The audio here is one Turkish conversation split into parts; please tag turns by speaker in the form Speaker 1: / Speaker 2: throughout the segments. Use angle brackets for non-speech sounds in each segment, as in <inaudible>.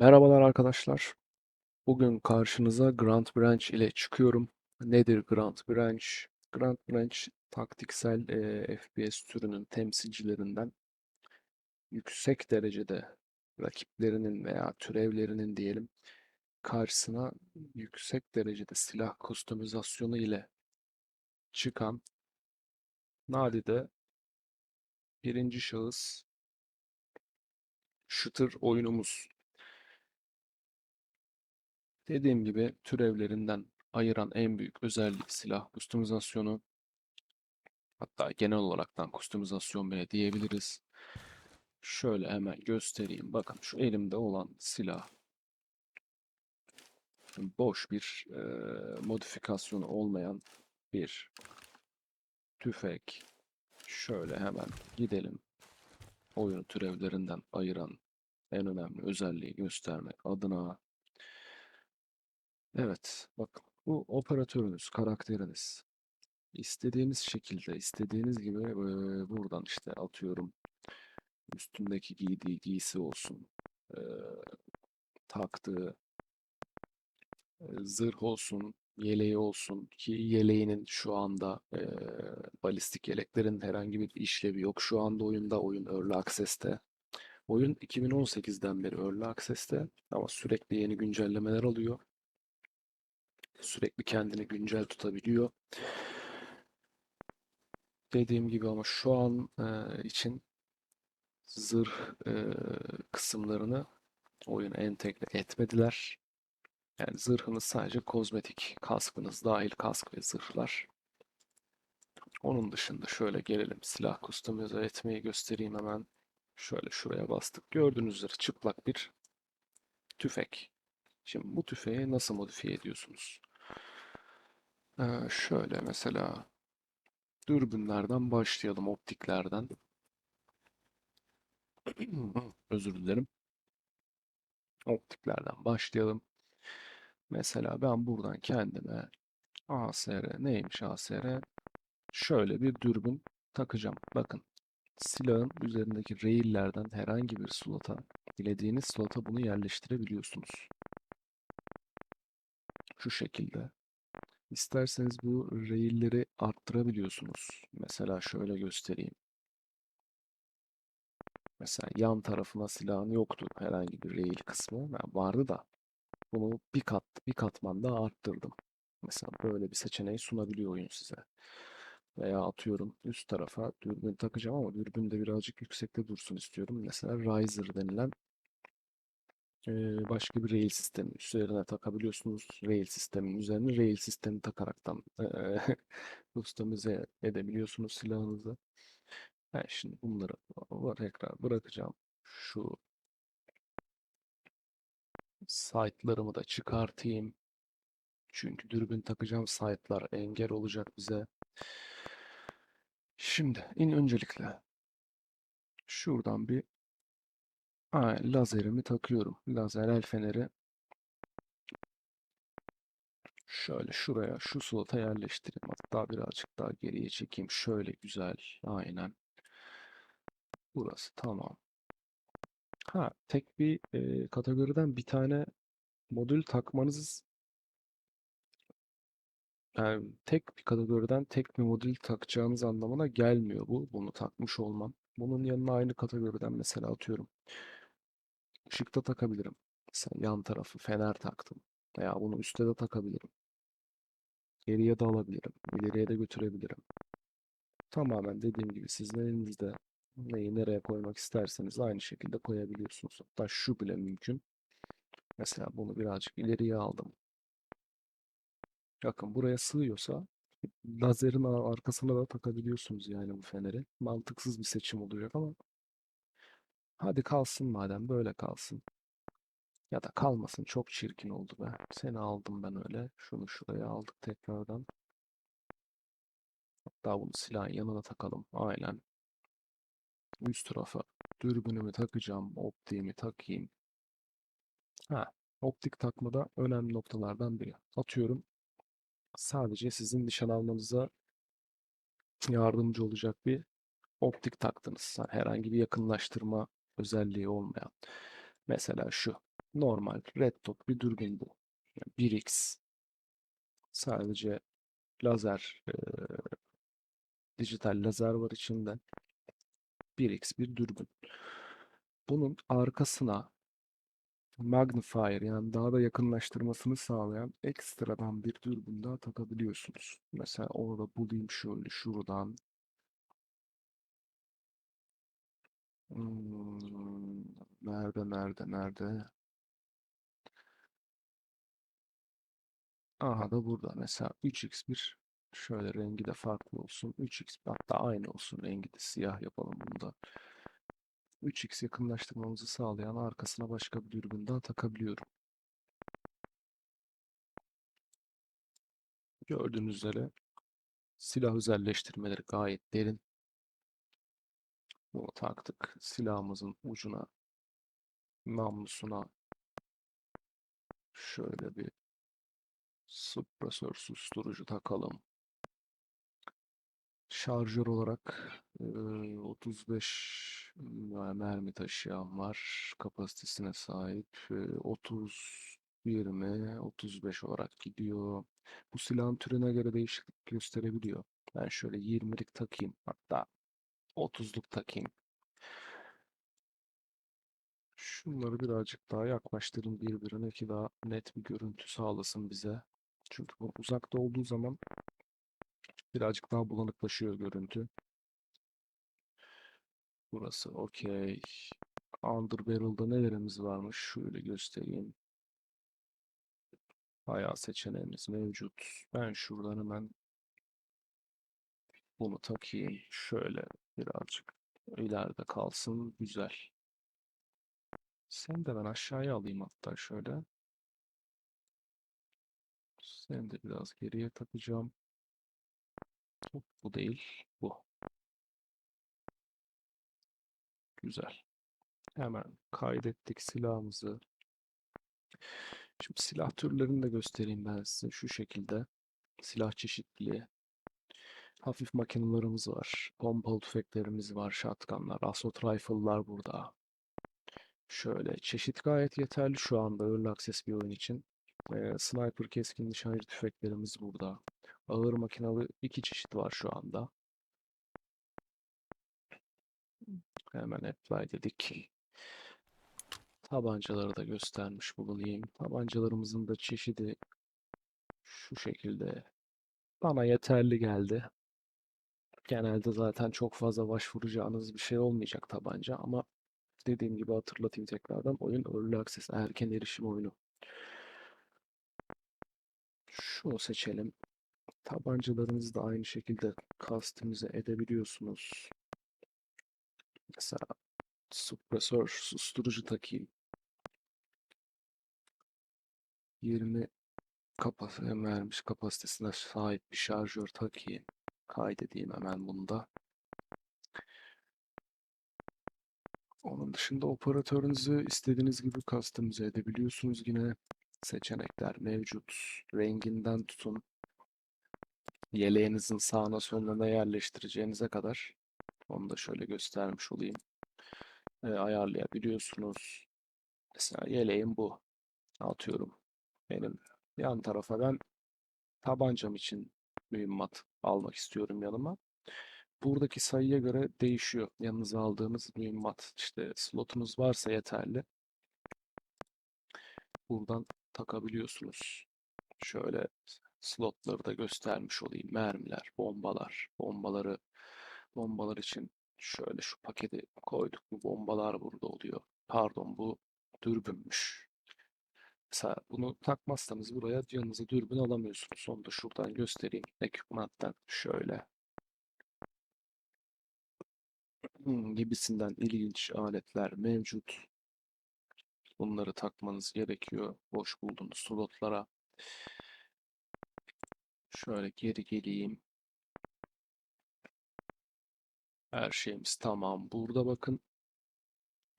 Speaker 1: Merhabalar arkadaşlar. Bugün karşınıza Grant Branch ile çıkıyorum. Nedir Grant Branch? Grant Branch taktiksel e, FPS türünün temsilcilerinden yüksek derecede rakiplerinin veya türevlerinin diyelim karşısına yüksek derecede silah kustomizasyonu ile çıkan nadide birinci şahıs shooter oyunumuz. Dediğim gibi türevlerinden ayıran en büyük özelliği silah kustomizasyonu. Hatta genel olaraktankustomizasyon bile diyebiliriz. Şöyle hemen göstereyim. Bakın şu elimde olan silah boş bir e, modifikasyonu olmayan bir tüfek. Şöyle hemen gidelim. Oyunu türevlerinden ayıran en önemli özelliği göstermek adına. Evet, bakın bu operatörünüz, karakteriniz. İstediğiniz şekilde, istediğiniz gibi e, buradan işte atıyorum üstündeki giydiği giysi olsun, e, taktığı e, zırh olsun, yeleği olsun ki yeleğinin şu anda e, balistik yeleklerin herhangi bir işlevi yok. Şu anda oyunda oyun Early Access'te. Oyun 2018'den beri Early Access'te ama sürekli yeni güncellemeler alıyor. Sürekli kendini güncel tutabiliyor. Dediğim gibi ama şu an e, için zırh e, kısımlarını oyuna entegre etmediler. Yani zırhınız sadece kozmetik, kaskınız dahil kask ve zırhlar. Onun dışında şöyle gelelim silah kustomize etmeyi göstereyim hemen. Şöyle şuraya bastık. Gördüğünüz üzere çıplak bir tüfek. Şimdi bu tüfeği nasıl modifiye ediyorsunuz? Şöyle mesela dürbünlerden başlayalım, optiklerden. <clears throat> Özür dilerim. Optiklerden başlayalım. Mesela ben buradan kendime ASR neymiş ASR? Şöyle bir dürbün takacağım. Bakın silahın üzerindeki rail'lerden herhangi bir slota, dilediğiniz slota bunu yerleştirebiliyorsunuz. Şu şekilde. İsterseniz bu rail'leri arttırabiliyorsunuz. Mesela şöyle göstereyim. Mesela yan tarafına silahın yoktu herhangi bir rail kısmı. Yani vardı da bunu bir kat bir katman daha arttırdım. Mesela böyle bir seçeneği sunabiliyor oyun size. Veya atıyorum üst tarafa dürbün takacağım ama dürbün de birazcık yüksekte dursun istiyorum. Mesela Riser denilen başka bir rail sistemi üzerine takabiliyorsunuz. Rail sistemin üzerine rail sistemi takaraktan customize <laughs> edebiliyorsunuz silahınızı. Ben şimdi bunları tekrar bırakacağım. Şu site'larımı da çıkartayım. Çünkü dürbün takacağım site'lar engel olacak bize. Şimdi in öncelikle şuradan bir lazerimi takıyorum. Lazer el feneri şöyle şuraya şu slota yerleştireyim. Hatta birazcık daha geriye çekeyim. Şöyle güzel. Aynen. Burası tamam. Ha tek bir e, kategoriden bir tane modül takmanız yani tek bir kategoriden tek bir modül takacağınız anlamına gelmiyor bu. Bunu takmış olmam. Bunun yanına aynı kategoriden mesela atıyorum. Işıkta takabilirim. Mesela yan tarafı fener taktım. Veya bunu üstte de takabilirim. Geriye de alabilirim. ileriye de götürebilirim. Tamamen dediğim gibi sizin elinizde neyi nereye koymak isterseniz aynı şekilde koyabiliyorsunuz. Hatta şu bile mümkün. Mesela bunu birazcık ileriye aldım. Bakın buraya sığıyorsa lazerin arkasına da takabiliyorsunuz yani bu feneri. Mantıksız bir seçim olacak ama hadi kalsın madem böyle kalsın. Ya da kalmasın çok çirkin oldu be. Seni aldım ben öyle. Şunu şuraya aldık tekrardan. Hatta bunu silahın yanına takalım. Aynen. Üst tarafa dürbünümü takacağım. Optiğimi takayım. Ha, optik takmada önemli noktalardan biri. Atıyorum sadece sizin nişan almanıza yardımcı olacak bir optik taktınız. Yani herhangi bir yakınlaştırma özelliği olmayan. Mesela şu. Normal red dot bir dürbün bu. Yani 1x. Sadece lazer, e, dijital lazer var içinde. 1x bir dürbün. Bunun arkasına magnifier yani daha da yakınlaştırmasını sağlayan ekstradan bir dürbün daha takabiliyorsunuz. Mesela orada bulayım şöyle şuradan. Hmm, nerede nerede nerede? Aha da burada mesela 3x1 şöyle rengi de farklı olsun. 3x hatta aynı olsun rengi de siyah yapalım bunu da. 3x yakınlaştırmamızı sağlayan arkasına başka bir dürbün daha takabiliyorum. Gördüğünüz üzere silah özelleştirmeleri gayet derin. Bunu taktık. Silahımızın ucuna, namlusuna şöyle bir Suppressor susturucu takalım. Şarjör olarak eee, 35 mermi taşıyan var. Kapasitesine sahip. Eee, 30 20 35 olarak gidiyor. Bu silahın türüne göre değişiklik gösterebiliyor. Ben şöyle 20'lik takayım. Hatta 30'luk takayım. Şunları birazcık daha yaklaştırın birbirine ki daha net bir görüntü sağlasın bize. Çünkü bu uzakta olduğu zaman birazcık daha bulanıklaşıyor görüntü. Burası okey. Underbarrel'da nelerimiz varmış? Şöyle göstereyim. Bayağı seçeneğimiz mevcut. Ben şuradan hemen bunu takayım. Şöyle birazcık ileride kalsın. Güzel. Seni de ben aşağıya alayım hatta şöyle. Seni de biraz geriye takacağım. Bu değil, bu. Güzel. Hemen kaydettik silahımızı. Şimdi silah türlerini de göstereyim ben size şu şekilde. Silah çeşitliliği. Hafif makinalarımız var. Pompalı tüfeklerimiz var. Shotgunlar, assault rifle'lar burada. Şöyle çeşit gayet yeterli şu anda Early Access bir oyun için. Ee, sniper keskin nişancı tüfeklerimiz burada. Ağır makinalı iki çeşit var şu anda. Hemen apply dedik. Tabancaları da göstermiş bulunayım. Tabancalarımızın da çeşidi şu şekilde bana yeterli geldi. Genelde zaten çok fazla başvuracağınız bir şey olmayacak tabanca ama dediğim gibi hatırlatayım tekrardan oyun Early Access erken erişim oyunu. Şunu seçelim. Tabancalarınızı da aynı şekilde customize edebiliyorsunuz. Mesela suppressor, susturucu takayım. 20 kapasite vermiş kapasitesine sahip bir şarjör takayım. Kaydedeyim hemen bunu da. Onun dışında operatörünüzü istediğiniz gibi customize edebiliyorsunuz yine. Seçenekler mevcut. Renginden tutun. Yeleğinizin sağına soluna yerleştireceğinize kadar. Onu da şöyle göstermiş olayım. E, ayarlayabiliyorsunuz. Mesela yeleğim bu. Atıyorum. Benim yan tarafa ben tabancam için mühimmat almak istiyorum yanıma. Buradaki sayıya göre değişiyor. Yanınıza aldığınız mühimmat. İşte slotunuz varsa yeterli. Buradan takabiliyorsunuz. Şöyle slotları da göstermiş olayım. Mermiler, bombalar, bombaları bombalar için şöyle şu paketi koyduk. Bu bombalar burada oluyor. Pardon bu dürbünmüş. Mesela bunu takmazsanız buraya yanınıza dürbün alamıyorsunuz. Onu da şuradan göstereyim. Ekipmandan şöyle. Hmm, gibisinden ilginç aletler mevcut. Bunları takmanız gerekiyor. Boş bulduğunuz slotlara. Şöyle geri geleyim. Her şeyimiz tamam. Burada bakın.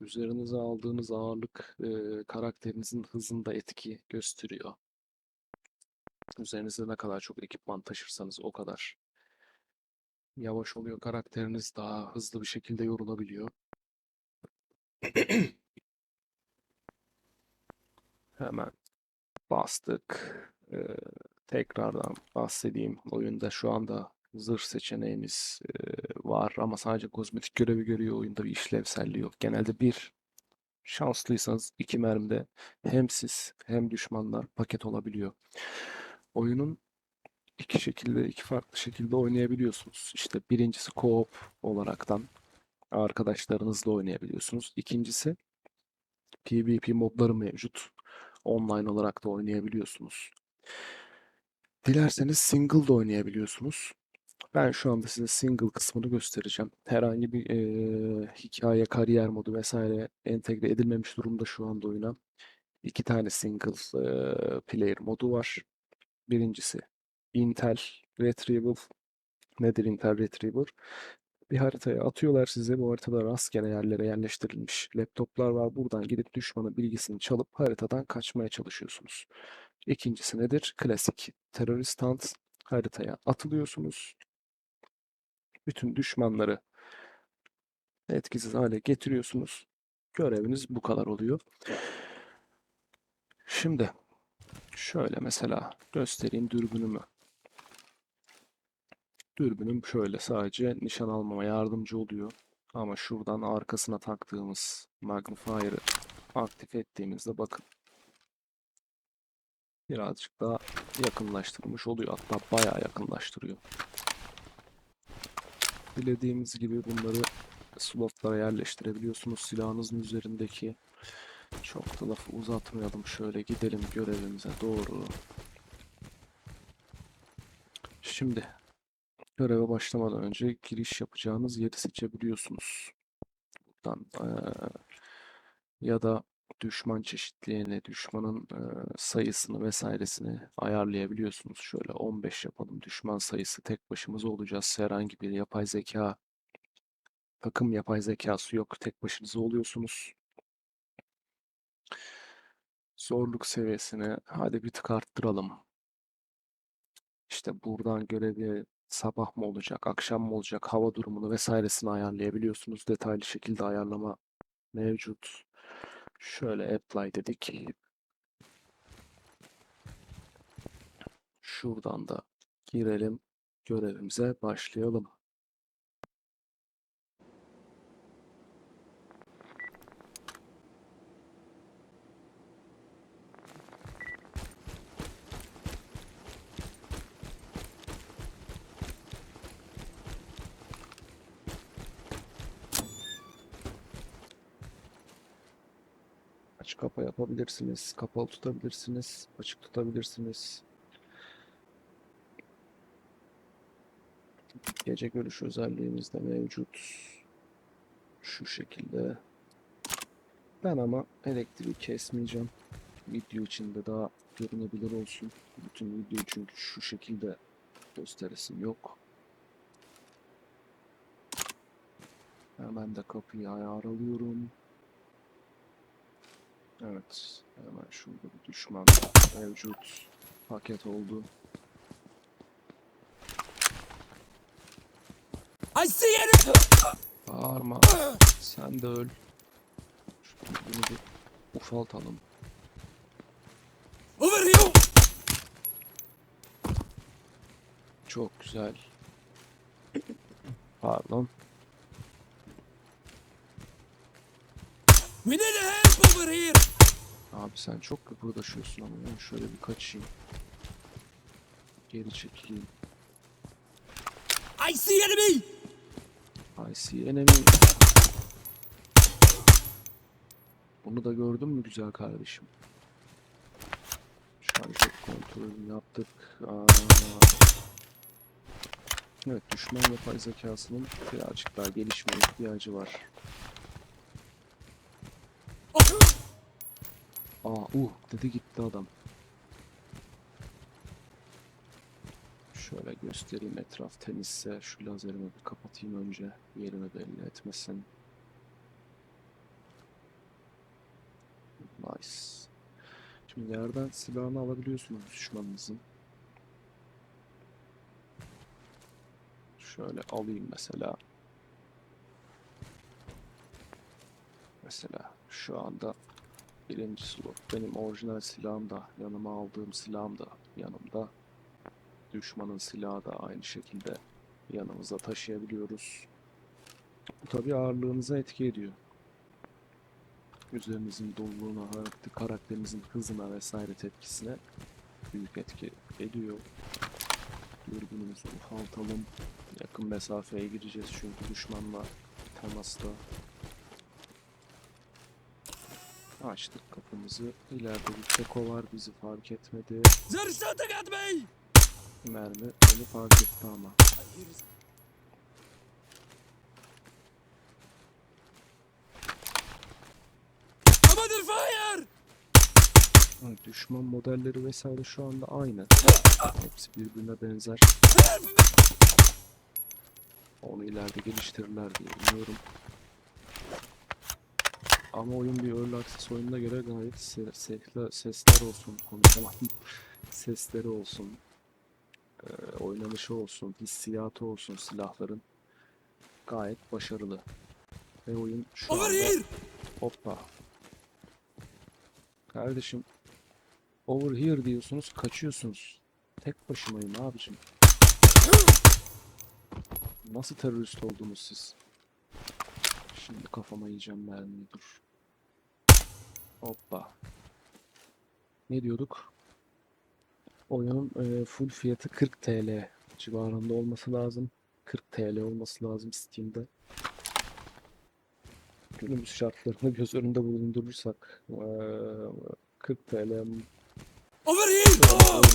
Speaker 1: Üzerinize aldığınız ağırlık e, karakterinizin hızında etki gösteriyor. Üzerinizde ne kadar çok ekipman taşırsanız o kadar yavaş oluyor karakteriniz. Daha hızlı bir şekilde yorulabiliyor. Hemen bastık. Ee, tekrardan bahsedeyim. Oyunda şu anda zırh seçeneğimiz var ama sadece kozmetik görevi görüyor. Oyunda bir işlevselliği yok. Genelde bir şanslıysanız iki mermide hem siz hem düşmanlar paket olabiliyor. Oyunun iki şekilde, iki farklı şekilde oynayabiliyorsunuz. İşte birincisi co-op olaraktan arkadaşlarınızla oynayabiliyorsunuz. İkincisi PvP modları mevcut. Online olarak da oynayabiliyorsunuz. Dilerseniz single de oynayabiliyorsunuz. Ben şu anda size single kısmını göstereceğim. Herhangi bir eee, hikaye, kariyer modu vesaire entegre edilmemiş durumda şu anda oyuna. İki tane single eee, player modu var. Birincisi Intel Retrieval. Nedir Intel Retrieval? Bir haritaya atıyorlar size. Bu haritada rastgele yerlere yerleştirilmiş laptoplar var. Buradan gidip düşmanın bilgisini çalıp haritadan kaçmaya çalışıyorsunuz. İkincisi nedir? Klasik terörist hunt. Haritaya atılıyorsunuz. Bütün düşmanları etkisiz hale getiriyorsunuz. Göreviniz bu kadar oluyor. Şimdi şöyle mesela göstereyim dürbünümü. Dürbünüm şöyle sadece nişan almama yardımcı oluyor. Ama şuradan arkasına taktığımız magnifier'ı aktif ettiğimizde bakın. Birazcık daha yakınlaştırmış oluyor. Hatta bayağı yakınlaştırıyor. Dilediğimiz gibi bunları slotlara yerleştirebiliyorsunuz silahınızın üzerindeki. Çok da lafı uzatmayalım. Şöyle gidelim görevimize doğru. Şimdi göreve başlamadan önce giriş yapacağınız yeri seçebiliyorsunuz. Buradan eee, ya da düşman çeşitliğini, düşmanın sayısını vesairesini ayarlayabiliyorsunuz. Şöyle 15 yapalım. Düşman sayısı tek başımıza olacağız. Herhangi bir yapay zeka, takım yapay zekası yok. Tek başınıza oluyorsunuz. Zorluk seviyesini hadi bir tık arttıralım. İşte buradan görevi sabah mı olacak, akşam mı olacak, hava durumunu vesairesini ayarlayabiliyorsunuz. Detaylı şekilde ayarlama mevcut. Şöyle apply dedik. Şuradan da girelim. Görevimize başlayalım. Yapabilirsiniz. Kapalı tutabilirsiniz. Açık tutabilirsiniz. Gece görüş özelliğimiz de mevcut. Şu şekilde. Ben ama elektriği kesmeyeceğim. Video içinde daha görünebilir olsun. Bütün video çünkü şu şekilde gösteresim yok. Hemen de kapıyı ayarlıyorum. Evet, hemen şurada bir düşman mevcut. Paket oldu.
Speaker 2: I see enemy!
Speaker 1: Bağırma. Sen de öl. Şu bir ufaltalım.
Speaker 2: Over here!
Speaker 1: Çok güzel. Pardon.
Speaker 2: We need a help over here!
Speaker 1: Abi sen çok kıpırdaşıyorsun ama ben şöyle bir kaçayım. Geri çekileyim.
Speaker 2: I see enemy!
Speaker 1: I see enemy. Bunu da gördün mü güzel kardeşim? Şarjör kontrolünü yaptık. Aa. Evet düşman yapay zekasının birazcık daha gelişmeye ihtiyacı var. Aa uh dedi gitti adam. Şöyle göstereyim etraf temizse şu lazerimi bir kapatayım önce yerimi belli etmesin. Nice. Şimdi yerden silahını alabiliyorsunuz düşmanınızın. Şöyle alayım mesela. Mesela şu anda Birinci slot. Benim orijinal silahım da, yanıma aldığım silahım da yanımda. Düşmanın silahı da aynı şekilde yanımızda taşıyabiliyoruz. Bu tabii ağırlığınıza etki ediyor. Üzerinizin doluluğuna, hareketi, karakterinizin hızına vesaire tepkisine büyük etki ediyor. Dürbünümüzü ufaltalım. Yakın mesafeye gireceğiz çünkü düşmanla temasta. Açtık kapımızı. İleride bir keko var bizi fark etmedi. Mermi beni fark etti ama. Düşman modelleri vesaire şu anda aynı. Hepsi birbirine benzer. Onu ileride geliştirirler diye umuyorum. Ama oyun bir Early Access oyununa göre gayet se- sesler, sesler olsun, konuşamadım. <laughs> Sesleri olsun, eee, oynanışı olsun, hissiyatı olsun silahların gayet başarılı. Ve oyun şu
Speaker 2: Over
Speaker 1: anda...
Speaker 2: here!
Speaker 1: Hoppa. Kardeşim, over here diyorsunuz, kaçıyorsunuz. Tek başımayım abicim. Nasıl terörist oldunuz siz? Şimdi kafama yiyeceğim mermiyi dur. Hoppa. Ne diyorduk? Oyunun e, full fiyatı 40 TL civarında olması lazım. 40 TL olması lazım Steam'de. Günümüz şartlarını göz önünde bulundurursak e, 40 TL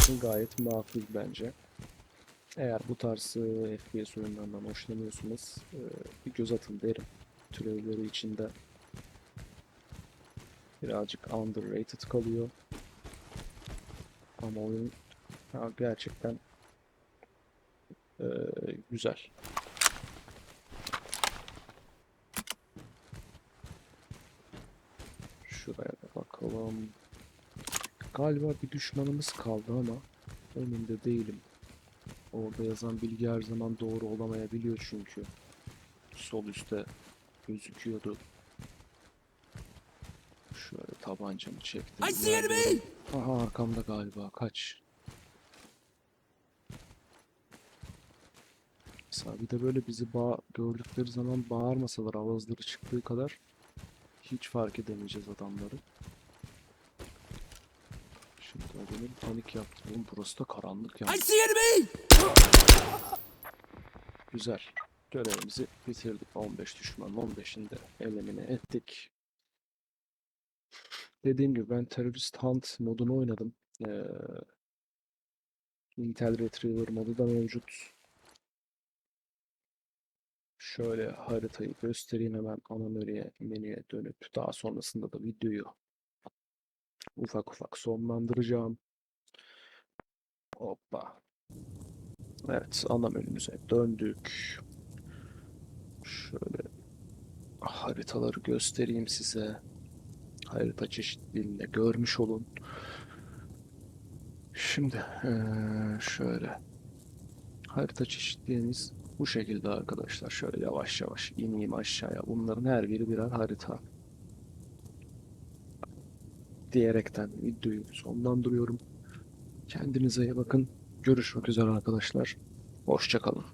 Speaker 1: için gayet makul bence. Eğer bu tarz e, FPS oyunlarından hoşlanıyorsanız e, bir göz atın derim. Türevleri içinde birazcık underrated kalıyor. Ama oyun ha, gerçekten e, güzel. Şuraya da bakalım. Galiba bir düşmanımız kaldı ama emin de değilim. Orada yazan bilgi her zaman doğru olamayabiliyor çünkü. Sol üstte gözüküyordu. Şöyle tabancamı çektim.
Speaker 2: I see enemy!
Speaker 1: Aha arkamda galiba. Kaç. Mesela bir de böyle bizi bağ gördükleri zaman bağırmasalar avazları çıktığı kadar hiç fark edemeyeceğiz adamları. Şimdi benim panik yaptı. Oğlum burası da karanlık ya.
Speaker 2: I see enemy!
Speaker 1: Güzel. Görevimizi bitirdik. 15 düşmanın 15'ini de elimine ettik. Dediğim gibi ben Terrorist Hunt modunu oynadım. Ee, Intel Retriever modu da mevcut. Şöyle haritayı göstereyim hemen ana menüye, menüye dönüp daha sonrasında da videoyu ufak ufak sonlandıracağım. Hoppa. Evet, ana menümüze döndük. Şöyle haritaları göstereyim size. Harita çeşitliliğinde görmüş olun. Şimdi şöyle harita çeşitliliğimiz bu şekilde arkadaşlar. Şöyle yavaş yavaş ineyim aşağıya. Bunların her biri birer harita. Diyerekten videoyu sonlandırıyorum. Kendinize iyi bakın. Görüşmek üzere arkadaşlar. Hoşça kalın.